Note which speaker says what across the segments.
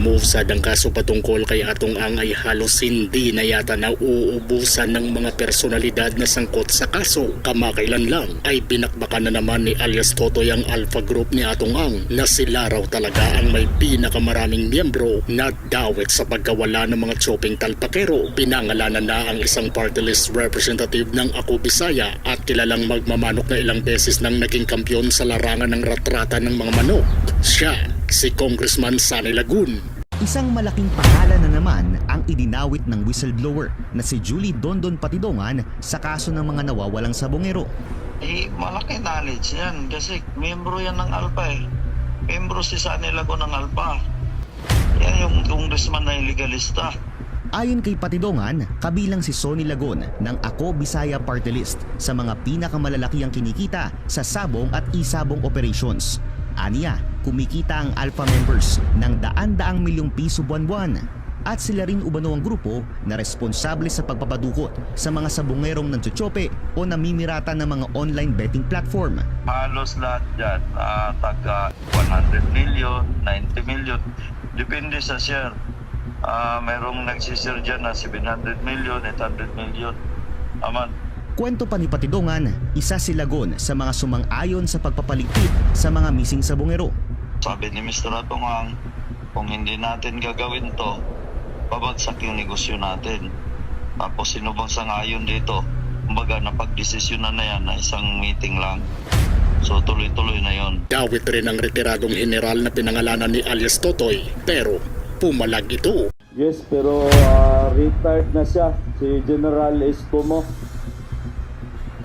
Speaker 1: Habang umuusad ang kaso patungkol kay Atong Ang ay halos hindi na yata na uubusan ng mga personalidad na sangkot sa kaso. Kamakailan lang ay binakbakan na naman ni alias Totoy ang Alpha Group ni Atong Ang na sila raw talaga ang may pinakamaraming miyembro na dawit sa pagkawala ng mga chopping talpakero. Pinangalanan na ang isang party list representative ng Ako Bisaya at kilalang magmamanok na ilang beses nang naging kampyon sa larangan ng ratrata ng mga manok. Siya, si Congressman Sani Lagun.
Speaker 2: Isang malaking pangalan na naman ang idinawit ng whistleblower na si Julie Dondon Patidongan sa kaso ng mga nawawalang sabongero.
Speaker 3: Eh, malaki knowledge yan kasi membro yan ng ALPA eh. Membro si Sani Lago ng ALPA. Yan yung congressman na illegalista.
Speaker 2: Ayon kay Patidongan, kabilang si Sonny Lagon ng Ako Bisaya Party List sa mga pinakamalalaki ang kinikita sa sabong at isabong operations. Aniya, kumikita ang Alpha members ng daan-daang milyong piso buwan-buwan. At sila rin umano ang grupo na responsable sa pagpapadukot sa mga sabongerong nantsotsope o namimirata ng mga online betting platform.
Speaker 3: Halos lahat dyan, ah, taga 100 million, 90 million. Depende sa share. Ah, merong nagsishare dyan na 700 million, 800 million. Aman,
Speaker 2: Kwento pa ni Patidongan, isa si Lagon sa mga sumang-ayon sa pagpapaligpit sa mga missing sabongero.
Speaker 3: Sabi ni Mr. Atongang, kung hindi natin gagawin to, babagsak yung negosyo natin. Tapos sino bang sangayon dito? Kumbaga, napagdesisyonan na yan na isang meeting lang. So tuloy-tuloy na yon.
Speaker 1: Dawit rin ang retiradong general na pinangalanan ni alias Totoy pero pumalag ito.
Speaker 4: Yes, pero ah, retired na siya, si General Escomo.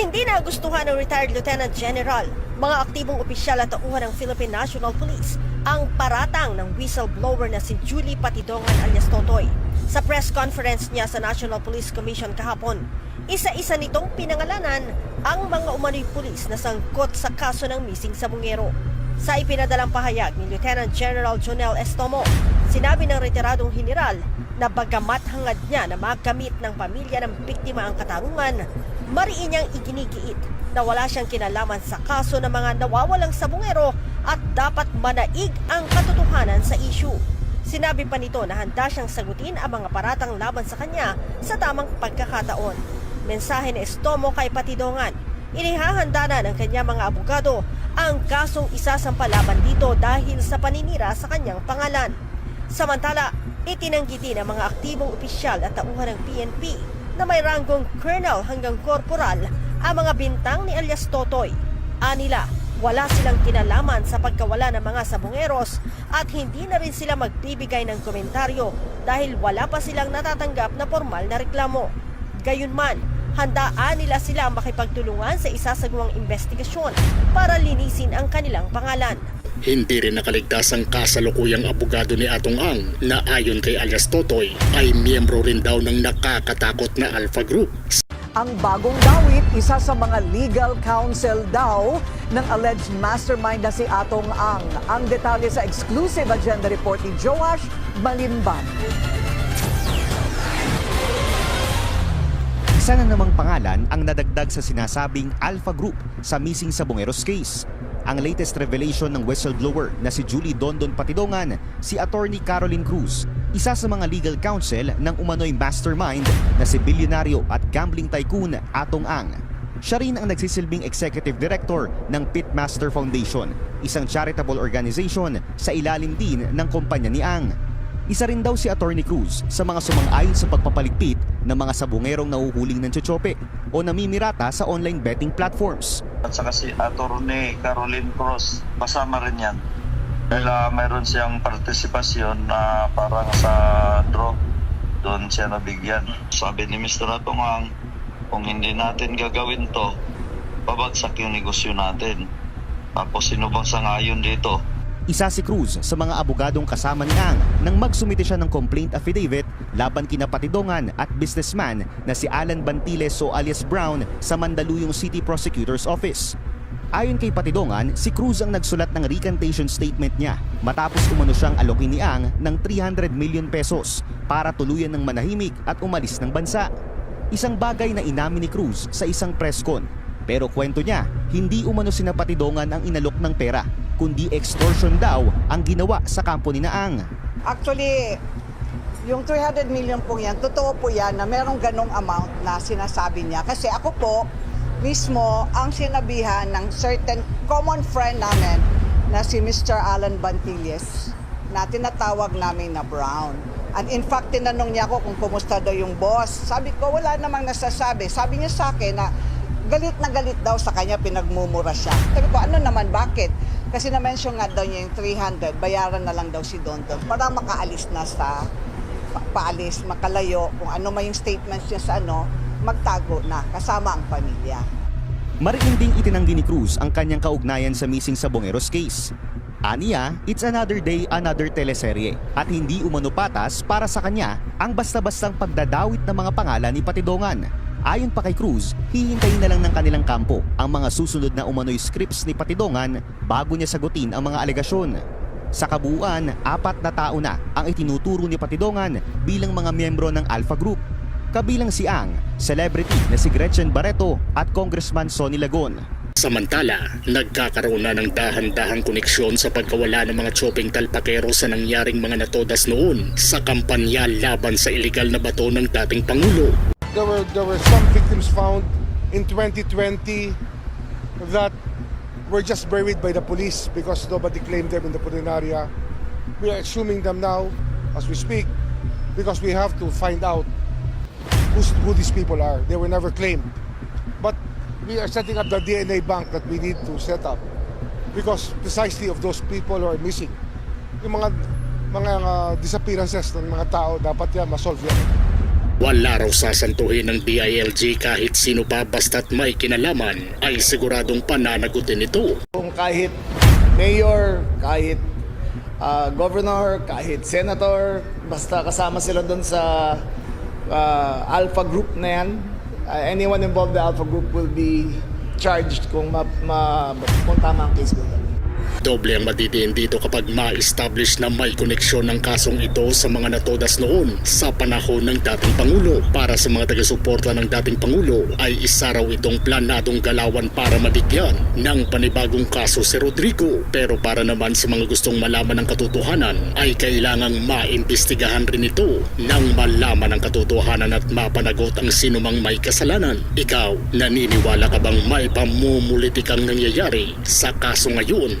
Speaker 5: Hindi nagustuhan ng retired Lieutenant General, mga aktibong opisyal at tauhan ng Philippine National Police ang paratang ng whistleblower na si Julie Patidongan alias Totoy. Sa press conference niya sa National Police Commission kahapon, isa-isa nitong pinangalanan ang mga umano'y pulis na sangkot sa kaso ng missing sabungero. Sa ipinadalang pahayag ni Lieutenant General Jonel Estomo, sinabi ng retiradong general na bagamat hangad niya na magamit ng pamilya ng biktima ang katarungan, mariin niyang iginigiit na wala siyang kinalaman sa kaso ng mga nawawalang sabungero at dapat manaig ang katotohanan sa issue. Sinabi pa nito na handa siyang sagutin ang mga paratang laban sa kanya sa tamang pagkakataon. Mensahe ni Estomo kay Patidongan, inihahanda na ng kanyang mga abogado ang kasong isasampalaban dito dahil sa paninira sa kanyang pangalan. Samantala, itinanggi din ng mga aktibong opisyal at tauhan ng PNP na may ranggong colonel hanggang corporal ang mga bintang ni alias Totoy. Anila, wala silang kinalaman sa pagkawala ng mga sabongeros at hindi na rin sila magbibigay ng komentaryo dahil wala pa silang natatanggap na formal na reklamo. Gayunman, handaan nila sila makipagtulungan sa isasagawang investigasyon para linisin ang kanilang pangalan.
Speaker 1: Hindi rin nakaligtas ang kasalukuyang abogado ni Atong Ang na ayon kay alias Totoy ay miyembro rin daw ng nakakatakot na Alpha Group.
Speaker 6: Ang bagong dawit, isa sa mga legal counsel daw ng alleged mastermind na si Atong Ang. Ang detalye sa exclusive agenda report ni Joash Malimban.
Speaker 2: Isa na namang pangalan ang nadagdag sa sinasabing Alpha Group sa missing sabongeros case. Ang latest revelation ng whistleblower na si Julie Dondon Patidongan, si Attorney Caroline Cruz, isa sa mga legal counsel ng umano'y mastermind na si bilyonaryo at gambling tycoon Atong Ang. Siya rin ang nagsisilbing executive director ng Pitmaster Foundation, isang charitable organization sa ilalim din ng kumpanya ni Ang. Isa rin daw si Attorney Cruz sa mga sumang-ayon sa pagpapaligpit ng mga sabungerong nahuhuling ng tsochope o namimirata sa online betting platforms.
Speaker 3: At saka si Atty. Caroline Cruz, kasama rin yan. Dahil ah, mayroon siyang partisipasyon na parang sa draw, doon siya nabigyan. Sabi ni Mr. Atongang, kung hindi natin gagawin to, babagsak yung negosyo natin. Tapos sino bang sangayon dito?
Speaker 2: Isa si Cruz sa mga abogadong kasama ni Ang nang magsumite siya ng complaint affidavit laban kina Patidongan at businessman na si Alan Bantiles o alias Brown sa Mandaluyong City Prosecutor's Office. Ayon kay Patidongan, si Cruz ang nagsulat ng recantation statement niya matapos umano siyang alokin ni Ang ng 300 million pesos para tuluyan ng manahimik at umalis ng bansa. Isang bagay na inamin ni Cruz sa isang press con. Pero kwento niya, hindi umano sina Patidongan ang inalok ng pera, kundi extortion daw ang ginawa sa kampo ni Naang.
Speaker 7: Actually, yung 300 million po yan, totoo po yan na merong ganong amount na sinasabi niya. Kasi ako po, mismo ang sinabihan ng certain common friend namin na si Mr. Alan Bantilles na tinatawag namin na Brown. And in fact, tinanong niya ako kung kumusta daw yung boss. Sabi ko, wala namang nasasabi. Sabi niya sa akin na galit na galit daw sa kanya, pinagmumura siya. Sabi ko, ano naman, bakit? Kasi na-mention nga daw niya yung 300, bayaran na lang daw si Don Don para makaalis na sa pa- paalis, makalayo, kung ano man yung statements niya sa ano, magtago na kasama ang pamilya.
Speaker 2: Mariin ding itinanggi ni Cruz ang kanyang kaugnayan sa missing sa Bongeros case. Aniya, it's another day, another teleserye at hindi umano patas para sa kanya ang basta-bastang pagdadawit ng mga pangalan ni Patidongan. Ayon pa kay Cruz, hihintayin na lang ng kanilang kampo ang mga susunod na umano'y scripts ni Patidongan bago niya sagutin ang mga alegasyon. Sa kabuuan, apat na tao na ang itinuturo ni Patidongan bilang mga miyembro ng Alpha Group. Kabilang si Ang, celebrity na si Gretchen Barreto at Congressman Sonny Lagon.
Speaker 1: Samantala, nagkakaroon na ng dahan-dahang koneksyon sa pagkawala ng mga chopping talpakero sa nangyaring mga natodas noon sa kampanya laban sa ilegal na bato ng dating Pangulo.
Speaker 8: There were there were some victims found in 2020 that were just buried by the police because nobody claimed them in the Purinaria. We are exhuming them now as we speak because we have to find out who these people are. They were never claimed. But we are setting up the DNA bank that we need to set up because precisely of those people who are missing. Yung mga mga uh, disappearances ng mga tao, dapat yan masolve yan.
Speaker 1: Wala raw sasantuhin ng DILG kahit sino pa basta't may kinalaman ay siguradong pananagutin ito.
Speaker 9: Kung kahit mayor, kahit ah, governor, kahit senator, basta kasama sila doon sa ah, Alpha Group na yan, ah, anyone involved in the Alpha Group will be charged kung, ma, ma, kung tama ang case ko.
Speaker 1: Doble ang madidiin dito kapag ma-establish na may koneksyon ng kasong ito sa mga natodas noon sa panahon ng dating Pangulo. Para sa mga taga-suporta ng dating Pangulo ay isa raw itong planadong galawan para mabigyan ng panibagong kaso si Rodrigo. Pero para naman sa mga gustong malaman ng katotohanan ay kailangang maimbestigahan rin ito nang malaman ang katotohanan at mapanagot ang sinumang may kasalanan. Ikaw, naniniwala ka bang may pamumulitikang nangyayari sa kaso ngayon